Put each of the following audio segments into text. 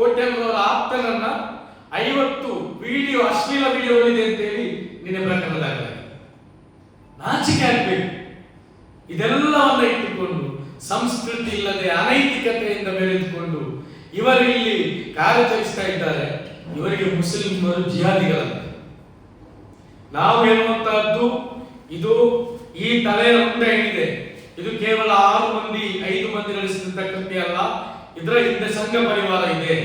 ಕೋಟ್ಯಾನವರ ಆಪ್ತನನ್ನ ಐವತ್ತು ವಿಡಿಯೋ, ಅಶ್ಲೀಲ ವಿಡಿಯೋ ಇದೆ ಅಂತೇಳಿ ನಿನ್ನೆ ಪ್ರಕರಣ ನಾಚಿಕೆ ಆಗ್ಬೇಕು. ಇದೆಲ್ಲವನ್ನ ಇಟ್ಟುಕೊಂಡು, ಸಂಸ್ಕೃತಿ ಇಲ್ಲದೆ ಅನೈತಿಕತೆಯಿಂದ ಬೆಳೆದುಕೊಂಡು ಇವರು ಇಲ್ಲಿ ಕಾರ್ಯಚರಿಸ್ತಾ ಇದ್ದಾರೆ. ಇವರಿಗೆ ಮುಸ್ಲಿಮರು ಜಿಹಾದಿಗಳಂತೆ. ನಾವು ಹೇಳುವಂತಹದ್ದು, ಇದು ಈ ತಲೆಯ ಮುಂದೆ ಏನಿದೆ? ಇದು ಕೇವಲ ಆರು ಮಂದಿ, ಐದು ಮಂದಿ ನಡೆಸಿದಂತ ಕೃತ್ಯ ಅಲ್ಲ. ಇದರ ಹಿಂದೆ ಸಂಘ ಪರಿವಾರ ಇದೆ,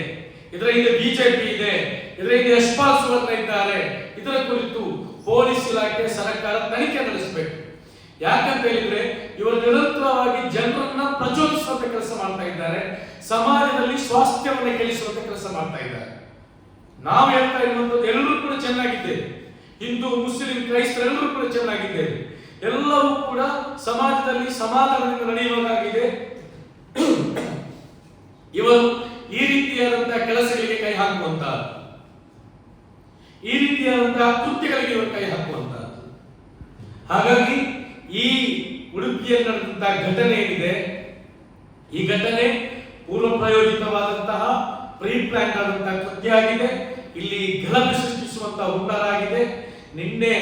ಇದರ ಹಿಂದೆ ಬಿಜೆಪಿ ಇದೆ, ಇದರ ಹಿಂದೆ ಯಶ್ಪಾಲ್ ಸುವರ್ಣ ಇದ್ದಾರೆ. ಇದರ ಕುರಿತು ಪೊಲೀಸ್ ಇಲಾಖೆ, ಸರ್ಕಾರ ತನಿಖೆ ನಡೆಸಬೇಕು. ಯಾಕಂತ ಹೇಳಿದ್ರೆ, ಇವರು ನಿರಂತರವಾಗಿ ಜನರನ್ನ ಪ್ರಚೋದಿಸುವಂತ ಕೆಲಸ ಮಾಡ್ತಾ ಇದ್ದಾರೆ, ಸಮಾಜದಲ್ಲಿ ಸ್ವಾಸ್ಥ್ಯವನ್ನು ಕೆಳಿಸುವಂತ ಕೆಲಸ ಮಾಡ್ತಾ ಇದ್ದಾರೆ. ನಾವು ಹೇಳ್ತಾ ಇರುವಂತದ್ದು ಎಲ್ಲರೂ ಕೂಡ ಚೆನ್ನಾಗಿದ್ದೇವೆ. ಹಿಂದೂ, ಮುಸ್ಲಿಂ ಕ್ರೈಸ್ತರೆಲ್ಲರೂ ಕೂಡ ಚೆನ್ನಾಗಿದ್ದೇವೆ. ಎಲ್ಲವೂ ಕೂಡ ಸಮಾಜದಲ್ಲಿ ಸಮಾಧಾನದಿಂದ ನಡೆಯುವುದಾಗಿದೆ ಇವರು ಈ ರೀತಿಯಾದಂತಹ ಕೆಲಸಗಳಿಗೆ ಕೈ ಹಾಕುವಂತ ಈ ರೀತಿಯಾದಂತಹ ಕೃತ್ಯಗಳಿಗೆ ಇವರು ಕೈ ಹಾಕುವಂತ ಹಾಗಾಗಿ ಈ ಉಡುಪಿಯಲ್ಲಿ ನಡೆದಂತಹ ಘಟನೆ ಏನಿದೆ, ಈ ಘಟನೆ ಪೂರ್ವ ಪ್ರಯೋಜಿತವಾದಂತಹ ಪ್ರೀ ಪ್ಲಾನ್ ಆದಂತಹ ಕೃತ್ಯ ಆಗಿದೆ. ಇಲ್ಲಿ ಗಲಭೆ ಸೃಷ್ಟಿಸುವಂತಹ ಹುನ್ನಾರ ಆಗಿದೆ. ನಿನ್ನೆ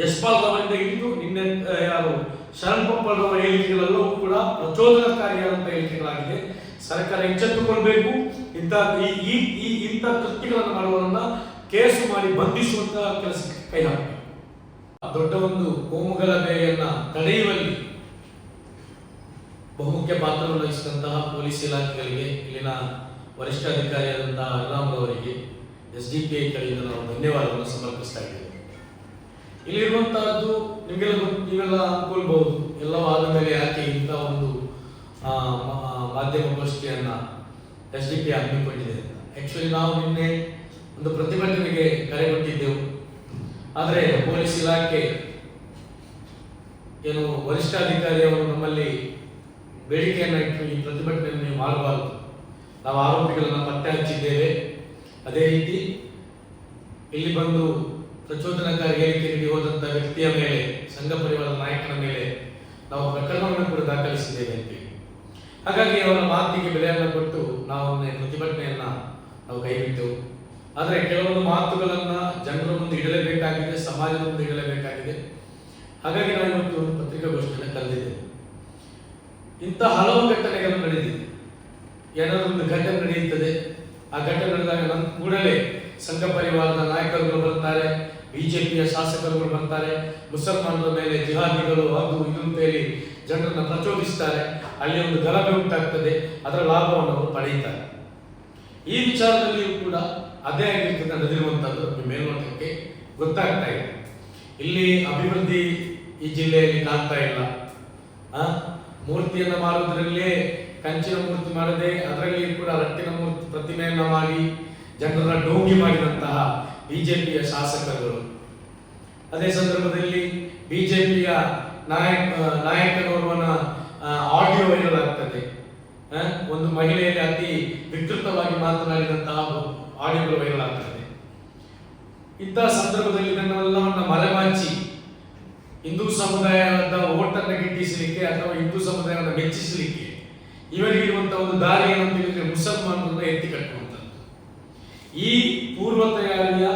ಯಶ್ಪಾಲ್ ಅವರಿಂದ ಹಿಡಿದು ನಿನ್ನೆ ಯಾರು ಶರಣ್ ಪಪ್ಪಲ್ ಅವರ ಹೇಳಿಕೆಗಳೆಲ್ಲವೂ ಕೂಡ ಪ್ರಚೋದನಕಾರಿಯಾದಂತಹ ಹೇಳಿಕೆಗಳಾಗಿದೆ. ಸರ್ಕಾರ ಎಚ್ಚೆತ್ತುಕೊಳ್ಬೇಕು ಇಂಥ ಈ ಈ ಇಂಥ ಕೃತ್ಯಗಳನ್ನು ಮಾಡುವವರನ್ನ ಕೇಸು ಮಾಡಿ ಬಂಧಿಸುವಂತಹ ಕೆಲಸಕ್ಕೆ ಕೈ ಹಾಕಬೇಕು. ದೊಡ್ಡ ಒಂದು ಕೋಮುಗಲಭೆಯನ್ನ ತಡೆಯುವಲ್ಲಿ ಬಹುಮುಖ್ಯ ಪಾತ್ರವನ್ನು ವಹಿಸಿದಂತಹ ಪೊಲೀಸ್ ಇಲಾಖೆಗಳಿಗೆ, ಇಲ್ಲಿನ ವರಿಷ್ಠ ಅಧಿಕಾರಿಯಾದಂತಹ ಅವರಿಗೆ ಎಸ್ ಡಿ ಪಿ ಐ ಕಡೆಯಿಂದ ನಾವು ಧನ್ಯವಾದವನ್ನು ಸಮರ್ಪಿಸ್ತಾ ಇದ್ದೇವೆ. ಇಲ್ಲಿರುವಂತಹದ್ದು ನಿಮಗೆಲ್ಲ ನೀವೆಲ್ಲ ಅನ್ಕೊಳ್ಬಹುದು. ಎಲ್ಲವಾದ ಮೇಲೆ ಯಾಕೆ ಇಂಥ ಒಂದು ಮಾಧ್ಯಮಗೋಷ್ಠಿಯನ್ನ ಎಸ್ ಡಿ ಪಿ ಹಮ್ಮಿಕೊಂಡಿದೆ. ಆ್ಯಕ್ಚುಲಿ ನಾವು ನಿನ್ನೆ ಒಂದು ಪ್ರತಿಭಟನೆಗೆ ಕರೆ ಕೊಟ್ಟಿದ್ದೆವು. ಆದರೆ ಪೊಲೀಸ್ ಇಲಾಖೆ ಏನು ವರಿಷ್ಠಾಧಿಕಾರಿಯವರು ನಮ್ಮಲ್ಲಿ ಬೇಡಿಕೆಯನ್ನು ಇಟ್ಟು ಈ ಪ್ರತಿಭಟನೆಯನ್ನು ಮಾಡಬಾರದು ನಾವು ಆರೋಪಿಗಳನ್ನು ಪತ್ತೆ ಹಚ್ಚಿದ್ದೇವೆ. ಅದೇ ರೀತಿ ಇಲ್ಲಿ ಬಂದು ಪ್ರಚೋದನಕಾರಿ ಹೇಳಿಕೆ ನೀಡಿ ಹೋದಂಥ ವ್ಯಕ್ತಿಯ ಮೇಲೆ, ಸಂಘ ಪರಿವಾರದ ನಾಯಕನ ಮೇಲೆ ನಾವು ಪ್ರಕರಣವನ್ನು ಕೂಡ ದಾಖಲಿಸಿದ್ದೇವೆ ಅಂತೇಳಿ ಹಾಗಾಗಿ ಅವರ ಮಾತಿಗೆ ಬೆಲೆಯನ್ನು ಕೊಟ್ಟು ನಾವು ಅವನ ಪ್ರತಿಭಟನೆಯನ್ನ ನಾವು ಕೈಬಿಟ್ಟೆವು ಆದರೆ ಕೆಲವೊಂದು ಮಾತುಗಳನ್ನ ಜನರ ಮುಂದೆ ಇಡಲೇಬೇಕಾಗಿದೆ, ಸಮಾಜದ ಮುಂದೆ ಇಡಲೇಬೇಕಾಗಿದೆ. ಹಾಗಾಗಿ ನಾವು ಇವತ್ತು ಒಂದು ಪತ್ರಿಕಾಗೋಷ್ಠಿಯನ್ನು ಕರೆದಿದ್ದೇವೆ. ಇಂಥ ಹಲವು ಘಟನೆಗಳು ನಡೆದಿದೆ. ಏನಾದರೂ ಒಂದು ಘಟನೆ ನಡೆಯುತ್ತದೆ, ಆ ಘಟನೆ ನಡೆದಾಗ ನಮ್ಮ ಕೂಡಲೇ ಸಂಘ ಪರಿವಾರದ ನಾಯಕರುಗಳು ಬರ್ತಾರೆ, ಬಿಜೆಪಿಯ ಶಾಸಕರುಗಳು ಬರ್ತಾರೆ, ಮುಸಲ್ಮಾನರ ಮೇಲೆ ಜಿಹಾದಿಗಳು ಅದು ಇದು ಅಂತ ಹೇಳಿ ಜನರನ್ನ ಪ್ರಚೋದಿಸ್ತಾರೆ. ಅಲ್ಲಿ ಒಂದು ಗಲಭೆ ಉಂಟಾಗ್ತದೆ. ಅದರ ಲಾಭವನ್ನು ಅವರು ಪಡೆಯುತ್ತಾರೆ. ಈ ವಿಚಾರದಲ್ಲಿಯೂ ಕೂಡ ಅದೇ ಆಗಿರ್ತದೆ ನಡೆದಿರುವಂತದ್ದು ನಮಗೆ ಮೇಲ್ನೋಟಕ್ಕೆ ಗೊತ್ತಾಗ್ತಾ ಇದೆ. ಇಲ್ಲಿ ಅಭಿವೃದ್ಧಿ ಈ ಜಿಲ್ಲೆಯಲ್ಲಿ ಕಾಣ್ತಾ ಇಲ್ಲ. ಮೂರ್ತಿಯನ್ನ ಮಾಡುವುದರಲ್ಲೇ ಕಂಚಿನ ಮೂರ್ತಿ ಮಾಡದೆ ಅದರಲ್ಲಿ ಕೂಡ ರಟ್ಟಿನ ಮೂರ್ತಿ ಪ್ರತಿಮೆಯನ್ನು ಮಾಡಿ ಜನರನ್ನ ಡೋಂಗಿ ಮಾಡಿದಂತಹ ಬಿಜೆಪಿಯ ಶಾಸಕರುಗಳು. ಅದೇ ಸಂದರ್ಭದಲ್ಲಿ ಬಿಜೆಪಿಯ ನಾಯಕ ನಾಯಕನೋರ್ವನ ಆಡಿಯೋ ವೈರಲ್ ಒಂದು ಮಹಿಳೆಯಲ್ಲಿ ಅತಿ ವಿಕೃತವಾಗಿ ಮಾತನಾಡಿದಂತಹ ಆಡಿಯೋಗಳು ವೈರಲ್ ಆಗ್ತದೆ ಇಂತಹ ಸಂದರ್ಭದಲ್ಲಿ ನನ್ನೆಲ್ಲವನ್ನ ಮರೆಮಾಚಿ, ಹಿಂದೂ ಸಮುದಾಯದ ಓಟನ್ನು ಗಿಟ್ಟಿಸಲಿಕ್ಕೆ ಅಥವಾ ಹಿಂದೂ ಸಮುದಾಯವನ್ನು ಮೆಚ್ಚಿಸಲಿಕ್ಕೆ ಇವರಿಗೆ ಇರುವಂತಹ ಒಂದು ದಾರಿ ಏನಂತ ಹೇಳಿದ್ರೆ ಮುಸಲ್ಮಾನರನ್ನ ಎತ್ತಿ ಕಟ್ಟುವಂಥದ್ದು. ಈ ಪೂರ್ವ ತಯಾರಿಯ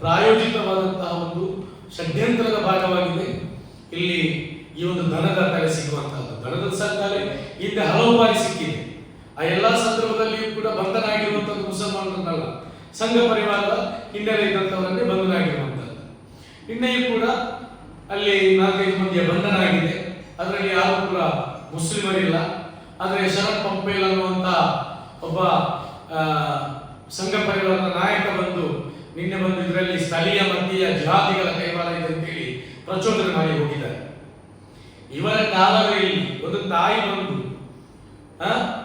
ಪ್ರಾಯೋಜಿತವಾದಂತಹ ಒಂದು ಷಡ್ಯಂತ್ರದ ಭಾಗವಾಗಿದೆ. ಇಲ್ಲಿ ಈ ಒಂದು ದನದ ತಲೆ ಸಿಗುವಂತಹದ್ದು. ಧನದ ಸರ್ಕಾರಿ ಹಿಂದೆ ಹಲವು ಬಾರಿ ಸಿಕ್ಕಿದೆ. ಆ ಎಲ್ಲ ಸಂದರ್ಭದಲ್ಲಿಯೂ ಕೂಡ ಬಂಧನ ಆಗಿರುವಂತದ್ದು ಮುಸಲ್ಮಾನರನ್ನಲ್ಲ. ಸಂಘ ಪರಿವಾರದ ಹಿನ್ನೆಲೆ ಇದ್ದಂಥವರನ್ನೇ ಬಂಧನ ಇನ್ನೆಯೂ ಕೂಡ ಅಲ್ಲಿ ನಾಲ್ಕೈದು ಮಂದಿಯ ಬಂಧನ ಆಗಿದೆ ಅದರಲ್ಲಿ ಯಾರು ಕೂಡ ಮುಸ್ಲಿಮರಿಲ್ಲ. ಆದರೆ ಶರತ್ ಪಂಪೇಲ್ ಅನ್ನುವಂತ ಒಬ್ಬ ಸಂಘ ಪರಿವಾರದ ನಾಯಕ ಬಂದು ನಿನ್ನೆ ಬಂದು ಇದರಲ್ಲಿ ಸ್ಥಳೀಯ ಮಂದಿಯ ಜಾತಿಗಳ ಕೈವಾರ ಇದೆ ಅಂತೇಳಿ ಪ್ರಚೋದನೆ ಮಾಡಿ ಹೋಗಿದ್ದಾರೆ. ಇವರ ಕಾಲವೇ ಒಂದು ತಾಯಿ ಬಂದು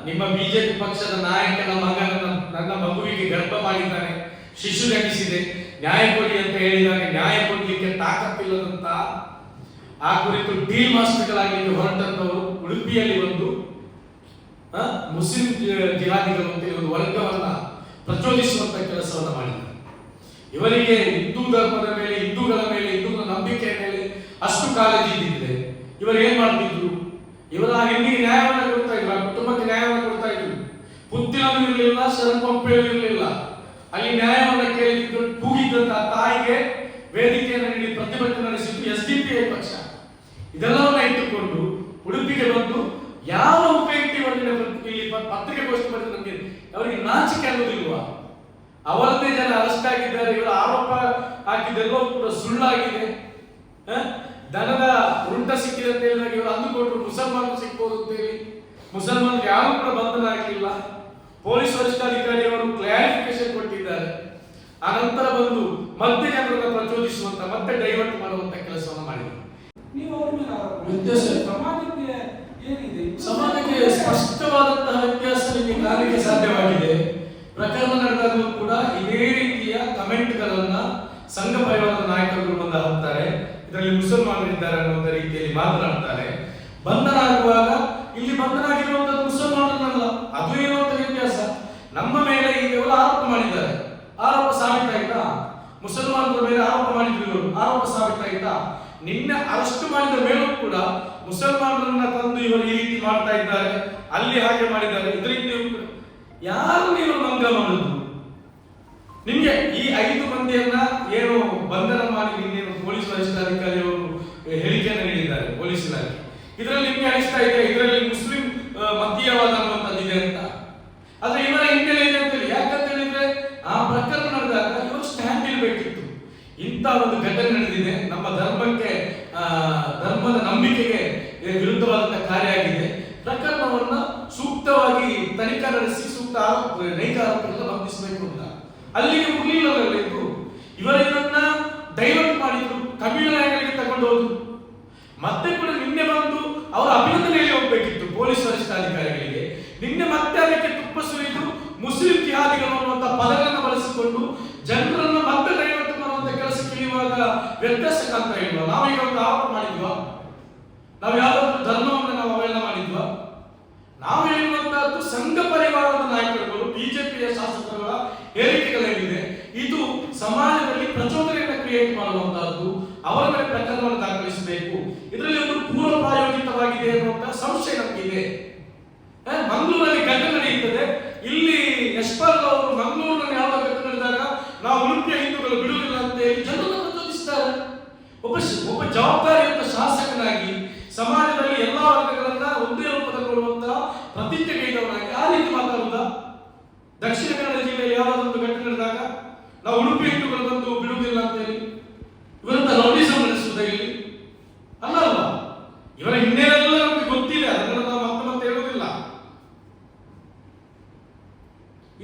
ನಿಮ್ಮ ಬಿಜೆಪಿ ಪಕ್ಷದ ನಾಯಕನ ಮಗನ ನನ್ನ ಮಗುವಿಗೆ ಗರ್ಭ ಮಾಡಿದ್ದಾನೆ, ಶಿಶು ಜನಿಸಿದೆ, ನ್ಯಾಯ ಕೊಡಿ ಅಂತ ಹೇಳಿದಾಗ ನ್ಯಾಯ ಕೊಡ್ಲಿಕ್ಕೆ ತಾಕತ್ತಿಲ್ಲದಂತ ಆ ಕುರಿತು ಡೀಲ್ ಮಾಸ್ಟರ್ಗಳಾಗಿ ಹೊರಟಂತವರು ಉಡುಪಿಯಲ್ಲಿ ಒಂದು ಮುಸ್ಲಿಂ ಜಿಲ್ಲಾಧಿಕಾರಿ ಒಂದು ವರ್ಗವನ್ನ ಪ್ರಚೋದಿಸುವಂತ ಕೆಲಸವನ್ನ ಮಾಡಿದ್ದಾರೆ. ಇವರಿಗೆ ಹಿಂದೂ ಧರ್ಮದ ಮೇಲೆ, ಹಿಂದೂಗಳ ಮೇಲೆ, ಹಿಂದೂಗಳ ನಂಬಿಕೆಯ ಮೇಲೆ ಅಷ್ಟು ಕಾಳಜಿ ಇದ್ದಿದ್ರೆ ಇವರು ಏನ್ ಮಾಡ್ತಿದ್ರು? ಇವರ ಹೆಣ್ಣಿಗೆ ನ್ಯಾಯವನ್ನು ಕೊಡ್ತಾ ಇದ್ರು ಕುಟುಂಬಕ್ಕೆ ನ್ಯಾಯವನ್ನು ಕೊಡ್ತಾ ಇದ್ರು. ಪುತ್ತಿನೂ ಇರಲಿಲ್ಲ ಶರತ್ ಶರಣ್ ಇರಲಿಲ್ಲ. ಅಲ್ಲಿ ನ್ಯಾಯವನ್ನ ಕೇಳಿದ್ರು ಕೂಗಿದ್ದಂತ ತಾಯಿಗೆ ವೇದಿಕೆಯನ್ನು ನೀಡಿ ಪ್ರತಿಭಟನೆ ನಡೆಸಿದ್ದು ಎಸ್ ಡಿ ಪಿ ಐ ಪಕ್ಷ. ಇದೆಲ್ಲವನ್ನ ಇಟ್ಟುಕೊಂಡು ಉಡುಪಿಗೆ ಬಂದು ಯಾವ ಉಪಯುಕ್ತಿ ಪತ್ರಿಕೆ ಇಲ್ಲಿ ಪತ್ರಿಕಾಗೋಷ್ಠಿ ನಮಗೆ ಅವರಿಗೆ ನಾಚಿಕೆ ಅನ್ನೋದಿಲ್ವಾ ಅವರದೇ ಜನ ಅರೆಸ್ಟ್ ಆಗಿದ್ದಾರೆ, ಇವರ ಆರೋಪ ಹಾಕಿದ್ದೆಲ್ಲವೂ ಕೂಡ ಸುಳ್ಳಾಗಿದೆ. ದನದ ಉಂಟ ಸಿಕ್ಕಿದೆ ಅಂತ ಹೇಳಿದಾಗ ಇವರು ಅಂದುಕೊಂಡ್ರು ಮುಸಲ್ಮಾನರು ಸಿಗ್ಬೋದು ಅಂತೇಳಿ ಮುಸಲ್ಮಾನರು ಯಾರು ಕೂಡ ಬಂಧನ ಆಗಲಿಲ್ಲ ಪೊಲೀಸ್ ವರಿಷ್ಠಾಧಿಕಾರಿ ಅವರು ಕ್ಲಾರಿಫಿಕೇಶನ್ ಕೊಟ್ಟಿದ್ದಾರೆ. ಅನಂತರ ನಂತರ ಬಂದು ಮತ್ತೆ ಜನರನ್ನು ಪ್ರಚೋದಿಸುವಂತ ಮತ್ತೆ ಡೈವರ್ಟ್ ಮಾಡುವಂತ ಕೆಲಸವನ್ನು ಮಾಡಿದರು. ನೀವು ಅವ್ರ ಮೇಲೆ ವ್ಯತ್ಯಾಸ? ಸಮಾಜಕ್ಕೆ ಏನಿದೆ? ಸಮಾಜಕ್ಕೆ ಸ್ಪಷ್ಟವಾದಂತಹ ವ್ಯತ್ಯಾಸ ನಿಮಗೆ ಕಾಣಲಿಕ್ಕೆ ಸಾಧ್ಯವಾಗಿದೆ. ಪ್ರಕರಣ ನಡೆದಾಗಲೂ ಕೂಡ ಇದೇ ರೀತಿಯ ಕಮೆಂಟ್ಗಳನ್ನ ಸಂಘ ಪರಿವಾರದ ನಾಯಕರು ಬಂದ ಹಾಕ್ತಾರೆ. ಇದರಲ್ಲಿ ಮುಸಲ್ಮಾನರು ಇದ್ದಾರೆ ಅನ್ನುವಂಥ ರೀತಿಯಲ್ಲಿ ಮಾತನಾಡ್ತಾರೆ. ಬಂಧನ ಆಗುವಾಗ ಇಲ್ಲಿ ಬಂಧನ ಆಗಿರುವಂತದ್ದು ಮುಸಲ್ಮಾನರನ್ನಲ್ಲ, ಅದು ಇರುವಂತ ವ್ಯತ್ಯಾಸ. ನಮ್ಮ ಮೇಲೆ ಈಗೆಲ್ಲ ಆರೋಪ ಮಾಡಿದ್ದಾರೆ. ಆರೋಪ ಸಾಬೀತಾಯ್ತಾ ಮುಸಲ್ಮಾನರ ಮೇಲೆ ಆರೋಪ ಮಾಡಿದ್ರು ಆರೋಪ ಸಾಬೀತಾಯ್ತಾ ನಿನ್ನೆ ಅರೆಸ್ಟ್ ಮಾಡಿದ ಮೇಲೂ ಕೂಡ ಮುಸಲ್ಮಾನರನ್ನ ತಂದು ಇವರು ಈ ರೀತಿ ಮಾಡ್ತಾ ಇದ್ದಾರೆ. ಅಲ್ಲಿ ಹಾಗೆ ಮಾಡಿದ್ದಾರೆ. ಇದರಿಂದ ಯಾರು ನೀವು ಮಂಗ ಮಾಡುದು ನಿಮ್ಗೆ ಈ ಐದು ಮಂದಿಯನ್ನ ಏನು ಬಂಧನ ಮಾಡಿ ನಿನ್ನೇನು ಪೊಲೀಸ್ ವರಿಷ್ಠಾಧಿಕಾರಿ ಅವರು ಹೇಳಿಕೆಯನ್ನು ನೀಡಿದ್ದಾರೆ ಪೊಲೀಸ್ ಇಲಾಖೆ ಇದರಲ್ಲಿ ನಿಮ್ಗೆ ಅನಿಸ್ತಾ ಇದೆ ಇದರಲ್ಲಿ ಮುಸ್ಲಿಂ ಆ, ಮತೀಯವಾದ ಅನ್ನುವಂಥದ್ದು ಇದೆ ಅಂತ ಆದ್ರೆ ಇವರ ಹಿನ್ನೆಲೆ ಇದೆ ಅಂತೇಳಿ ಯಾಕಂತ ಹೇಳಿದ್ರೆ ಆ ಪ್ರಕರಣ ನಡೆದಾಗ ಇವರು ಸ್ಟ್ಯಾಂಡ್ ಇರಬೇಕಿತ್ತು ಇಂಥ ಒಂದು ಘಟನೆ ನಡೆದಿದೆ ನಮ್ಮ ಧರ್ಮಕ್ಕೆ ಆ, ಧರ್ಮದ ನಂಬಿಕೆಗೆ ವಿರುದ್ಧವಾದಂತಹ ಕಾರ್ಯ ಆಗಿದೆ. ಪ್ರಕರಣವನ್ನ ಸೂಕ್ತವಾಗಿ ತನಿಖಾ ನಡೆಸಿ ಸೂಕ್ತ ನೈಜ ಆರೋಪಗಳನ್ನ ಬಂಧಿಸಬೇಕು ಅಂತ. ಅಲ್ಲಿಗೆ ಮುಗಿಲಿಲ್ಲವಲ್ಲ ಇವರನ್ನ ಡೈವರ್ಟ್ ಮಾಡಿದ್ರು. ತಮಿಳುನಾಡಿಗೆ ತಗೊಂಡು ಹೋದ್ರು. ಮತ್ತೆ ಕೂಡ ನಿನ್ನೆ ಬಂದು ಅವರ ಅಭಿನಂದನೆಯಲ್ಲಿ ಹೋಗ್ಬೇಕಿತ್ತು ಪೊಲೀಸ್ ವರಿಷ್ಠಾಧಿಕಾರಿಗಳಿಗೆ ನಿನ್ನೆ ಮತ್ತೆ ಅದಕ್ಕೆ ತುಪ್ಪ ಸುರಿದು ಮುಸ್ಲಿಂ ಜಿಹಾದಿಗಳು ಅನ್ನುವಂಥ ಪದಗಳನ್ನು ಬಳಸಿಕೊಂಡು ಜನರನ್ನು ಮತ್ತೆ ಡೈವರ್ಟ್ ಮಾಡುವಂತ ಕೆಲಸಕ್ಕೆ ಕೇಳುವಾಗ ವ್ಯತ್ಯಾಸ ಕಾಣ್ತಾ ಇಲ್ವಾ? ನಾವೀಗ ಒಂದು ನಾವು ಯಾವುದಾದ್ರು ಧರ್ಮವನ್ನು ನಾವು ಅವೆಲ್ಲ ಮಾಡಿದ್ವಾ, ನಾವು ಹೇಳುವಂತಹದ್ದು ಸಂಘ ಪರಿವಾರದ ನಾಯಕರುಗಳು, ಬಿಜೆಪಿಯ ಶಾಸಕರುಗಳ ಹೇಳಿಕೆಗಳೇನಿದೆ ಇದು ಸಮಾಜದಲ್ಲಿ ಪ್ರಚೋದನೆಯನ್ನು ಕ್ರಿಯೇಟ್ ಮಾಡುವಂತಹದ್ದು, ಅವರ ಮೇಲೆ ಪ್ರಕರಣವನ್ನು ದಾಖಲಿಸಬೇಕು. ಇದರಲ್ಲಿ ಒಂದು ಪೂರ್ವ ಪ್ರಾಯೋಜಿತವಾಗಿದೆ ಅನ್ನುವಂತಹ ಸಂಶಯ ನಮಗಿದೆ. ಮಂಗಳೂರಲ್ಲಿ ಘಟನೆ ನಡೆಯುತ್ತದೆ. ಇಲ್ಲಿ ಯಶ್ಪಾಲ್ ಅವರು ಮಂಗಳೂರಿನಲ್ಲಿ ಯಾವ ಘಟನೆ ನಡೆದಾಗ, ನಾವು ಉಡುಪಿಯ ಹಿಂದೂಗಳು ಬಿಡುವುದಿಲ್ಲ ಅಂತ ಹೇಳಿ ಜನರನ್ನು ಪ್ರಚೋದಿಸುತ್ತಾರೆ ಒಬ್ಬ ಒಬ್ಬ ಜವಾಬ್ದಾರಿಯುತ ಶಾಸಕನಾಗಿ ಸಮಾಜದಲ್ಲಿ ಎಲ್ಲಾ ವರ್ಗಗಳನ್ನ ಒಂದೇ ರೂಪದಲ್ಲಿ ನೋಡುವಂತಹ ಪ್ರತಿಜ್ಞೆಗೈದವನಾಗಿ ಆ ರೀತಿ ಮಾತಾಡುವುದಾ ದಕ್ಷಿಣ ಕನ್ನಡ ಜಿಲ್ಲೆಯಲ್ಲಿ ಯಾವುದಾದ್ರು ಒಂದು ಘಟನೆ ನಡೆದಾಗ ನಾವು ಉಡುಪಿ ಹಿಂದೂಗಳು ಬಂದು ಬಿಡುವುದಿಲ್ಲ ಅಂತ ಹೇಳಿ ವಿರುದ್ಧ ರೌಡಿಸಂ ನಡೆಸುವುದ ಇಲ್ಲಿ ಅಲ್ಲ ಅಲ್ವಾ ಇವರ ಹಿನ್ನೆಲೆ ಎಲ್ಲ ನಮಗೆ ಗೊತ್ತಿದೆ ಅದನ್ನು ನಾವು ಮತ್ತೆ ಮತ್ತೆ ಹೇಳುವುದಿಲ್ಲ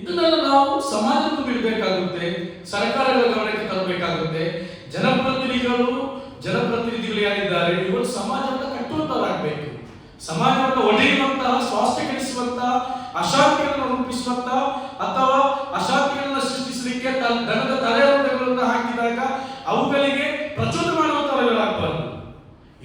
ಇದನ್ನೆಲ್ಲ ನಾವು ಸಮಾಜಕ್ಕೂ ಬಿಡಬೇಕಾಗುತ್ತೆ, ಸರ್ಕಾರಗಳ ಗಮನಕ್ಕೆ ತರಬೇಕಾಗುತ್ತೆ. ಜನಪ್ರತಿನಿಧಿಗಳು ಜನಪ್ರತಿನಿಧಿಗಳು ಯಾರಿದ್ದಾರೆ, ಇವರು ಸಮಾಜದ ಕಟ್ಟುವಂತವರಾಗಬೇಕು ಸಮಾಜವನ್ನು ಒಡೆಯುವಂತಹ ಸ್ವಾಸ್ಥ್ಯಗೊಳಿಸುವಂತಹ ಅಶಾಂತಿಗಳನ್ನು ರೂಪಿಸುವಂತಹ ಅಥವಾ ಅಶಾಂತಿಗಳನ್ನ ಸೃಷ್ಟಿಸಲಿಕ್ಕೆ ದನದ ತಲೆಗಳನ್ನು ಹಾಕಿದಾಗ ಅವುಗಳಿಗೆ ಪ್ರಚೋದನೆ ಮಾಡುವಂತವರಾಗಬಾರದು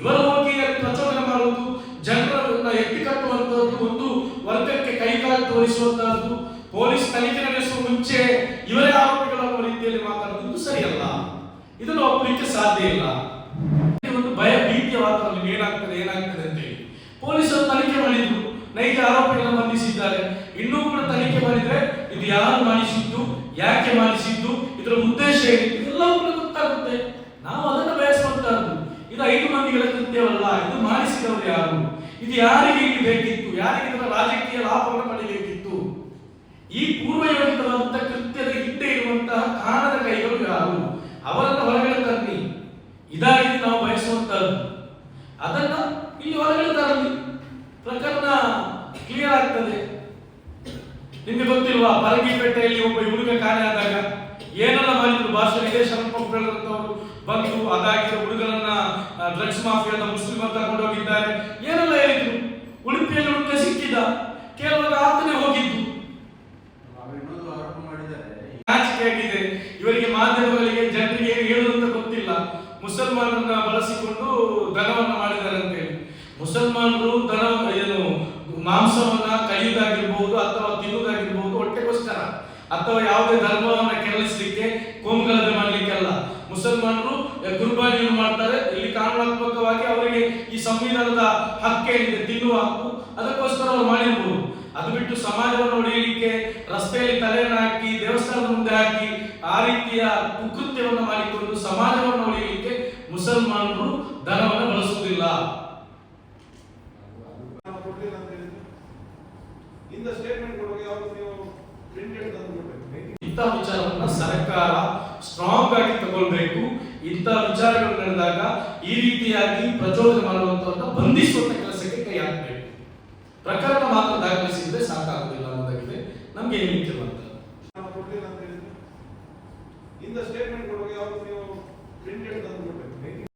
ಇವರ ಹೋಗಿ ಪ್ರಚೋದನೆ ಮಾಡುವುದು, ಜನರನ್ನ ಎತ್ತಿ ಕಟ್ಟುವಂತಹದ್ದು ಒಂದು ವರ್ಗಕ್ಕೆ ಕೈಕಾಲು ತೋರಿಸುವಂತಹದ್ದು ಪೊಲೀಸ್ ತನಿಖೆ ನಡೆಸುವ ಮುಂಚೆ ಇವರೇ ಆರೋಪಿಗಳು ಅನ್ನುವ ರೀತಿಯಲ್ಲಿ ಮಾತಾಡುವುದು ಇದು ಸರಿಯಲ್ಲ ಇದನ್ನು ಒಪ್ಪಲಿಕ್ಕೆ ಸಾಧ್ಯ ಇಲ್ಲ ಈ ಒಂದು ಭಯ ಏನಾಗ್ತದೆ ಏನಾಗ್ತದೆ ಅಂತ ಹೇಳಿ. ಪೊಲೀಸರು ತನಿಖೆ ಮಾಡಿದ್ರು. ನೈಜ ಆರೋಪಿಗಳನ್ನು ಬಂಧಿಸಿದ್ದಾರೆ. ಇನ್ನೂ ಕೂಡ ತನಿಖೆ ಮಾಡಿದ್ರೆ ಇದು ಯಾರು ಮಾಡಿಸಿದ್ದು, ಯಾಕೆ ಮಾಡಿಸಿದ್ದು, ಇದರ ಉದ್ದೇಶ ಏನು? ಎಲ್ಲವೂ ಕೂಡ ಗೊತ್ತಾಗುತ್ತೆ. ನಾವು ಅದನ್ನು ಬಯಸುವಂತಹದ್ದು ಇದು ಐದು ಮಂದಿಗಳ ಕೃತ್ಯವಲ್ಲ, ಇದು ಮಾಡಿಸಿದವರು ಯಾರು? ಇದು ಯಾರಿಗೆ ಇಲ್ಲಿ ಬೇಕಿತ್ತು? ಯಾರಿಗೆ ಇದರ ರಾಜಕೀಯ ಲಾಭವನ್ನು ಪಡೆಯಬೇಕಿತ್ತು ಈ ಪೂರ್ವಯೋಜಿತವಾದಂತಹ ಕೃತ್ಯದ ಹಿಂದೆ ಇರುವಂತಹ ಕಾರಣದ ಕೈಗಳು ಯಾರು ಅವರನ್ನ ಹೊರಗಡೆ ತನ್ನಿ ಇದಾಗಿ ನಾವು ಬಯಸುವಂತಹದ್ದು ಅದನ್ನ ಇಲ್ಲಿ ಹೊರಗಡೆ ತರಲಿ ಪ್ರಕರಣ ಕ್ಲಿಯರ್ ಆಗ್ತದೆ ನಿಮ್ಗೆ ಗೊತ್ತಿಲ್ವಾ ಪರಂಗಿಪೇಟೆಯಲ್ಲಿ ಒಬ್ಬ ಹುಡುಗ ಕಾಣೆ ಆದಾಗ ಏನೆಲ್ಲ ಮಾಡಿದ್ರು ಭಾಷೆ ವಿದೇಶವರು ಬಂದು ಅದಾಗಿರೋ ಹುಡುಗನನ್ನ ಡ್ರಗ್ಸ್ ಮಾಫಿಯಾದ ಮುಸ್ಲಿಮರ್ ತಗೊಂಡೋಗಿದ್ದಾರೆ ಏನೆಲ್ಲ ಹೇಳಿದ್ರು? ಉಡುಪಿಯಲ್ಲಿ ಹುಡುಗ ಸಿಕ್ಕಿದ. ಕೇವಲ ಆತನೇ ಹೋಗಿದ್ದು. ಆಗಿದೆ ಇವರಿಗೆ ಮಾಧ್ಯಮಗಳಿಗೆ ಜನರಿಗೆ ಏನು ಹೇಳುವಂತ ಅಂತ ಗೊತ್ತಿಲ್ಲ. ಮುಸಲ್ಮಾನರನ್ನ ಬಳಸಿಕೊಂಡು ದನವನ್ನು ಮಾಡಿದ್ದಾರೆ ಅಂತ ಹೇಳಿ. ಮುಸಲ್ಮಾನರು ದನ ಏನು ಮಾಂಸವನ್ನ ಕಲಿಯುವುದಾಗಿರ್ಬಹುದು ಅಥವಾ ತಿನ್ನುವುದಾಗಿರ್ಬಹುದು ಹೊಟ್ಟೆಗೋಸ್ಕರ ಅಥವಾ ಯಾವುದೇ ಧರ್ಮವನ್ನ ಕಾನೂನಾತ್ಮಕವಾಗಿ ಅವರಿಗೆ ಈ ಸಂವಿಧಾನದ ಹಕ್ಕೇನಿದೆ ತಿನ್ನುವ ಹಕ್ಕು. ಅದಕ್ಕೋಸ್ಕರ ಅವರು ಮಾಡಿರ್ಬೋದು. ಅದು ಬಿಟ್ಟು ಸಮಾಜವನ್ನು ಒಡೆಯಲಿಕ್ಕೆ ರಸ್ತೆಯಲ್ಲಿ ತಲೆಯನ್ನು ಹಾಕಿ ದೇವಸ್ಥಾನದ ಮುಂದೆ ಹಾಕಿ ಆ ರೀತಿಯ ಕುಕೃತ್ಯವನ್ನು ಮಾಡಿಕೊಂಡು ಸಮಾಜವನ್ನು ಒಡೆಯಲಿಕ್ಕೆ ಮುಸಲ್ಮಾನರು ಧನವನ್ನು ಬಳಸುವುದಿಲ್ಲ. ಇಂತಹ ವಿಚಾರವನ್ನು ಸರ್ಕಾರ ಸ್ಟ್ರಾಂಗ್ ಆಗಿ ತಗೊಳ್ಬೇಕು. ಇಂಥ ವಿಚಾರಗಳು ನಡೆದಾಗ ಈ ರೀತಿಯಾಗಿ ಪ್ರಚೋದನೆ ಮಾಡುವಂತಹನ್ನ ಬಂಧಿಸುವಂತ ಕೆಲಸಕ್ಕೆ ಕೈ ಹಾಕಬೇಕು. ಪ್ರಕರಣ ಮಾತ್ರ ದಾಖಲಿಸಿದ್ರೆ ಸಾಕಾಗುದಿಲ್ಲ ಅನ್ನೋದಾಗಿದೆ. ನಮ್ಗೆ ಏನು ಮುಖ್ಯವಂತ ಇಂಥ ಸ್ಟೇಟ್ಮೆಂಟ್ ಕೊಡುವಾಗ ಯಾವಾಗ ನೀವು ಪ್ರಿಂಟೆಡ್ ತಂದು ಕೊಡ್ಬೇಕು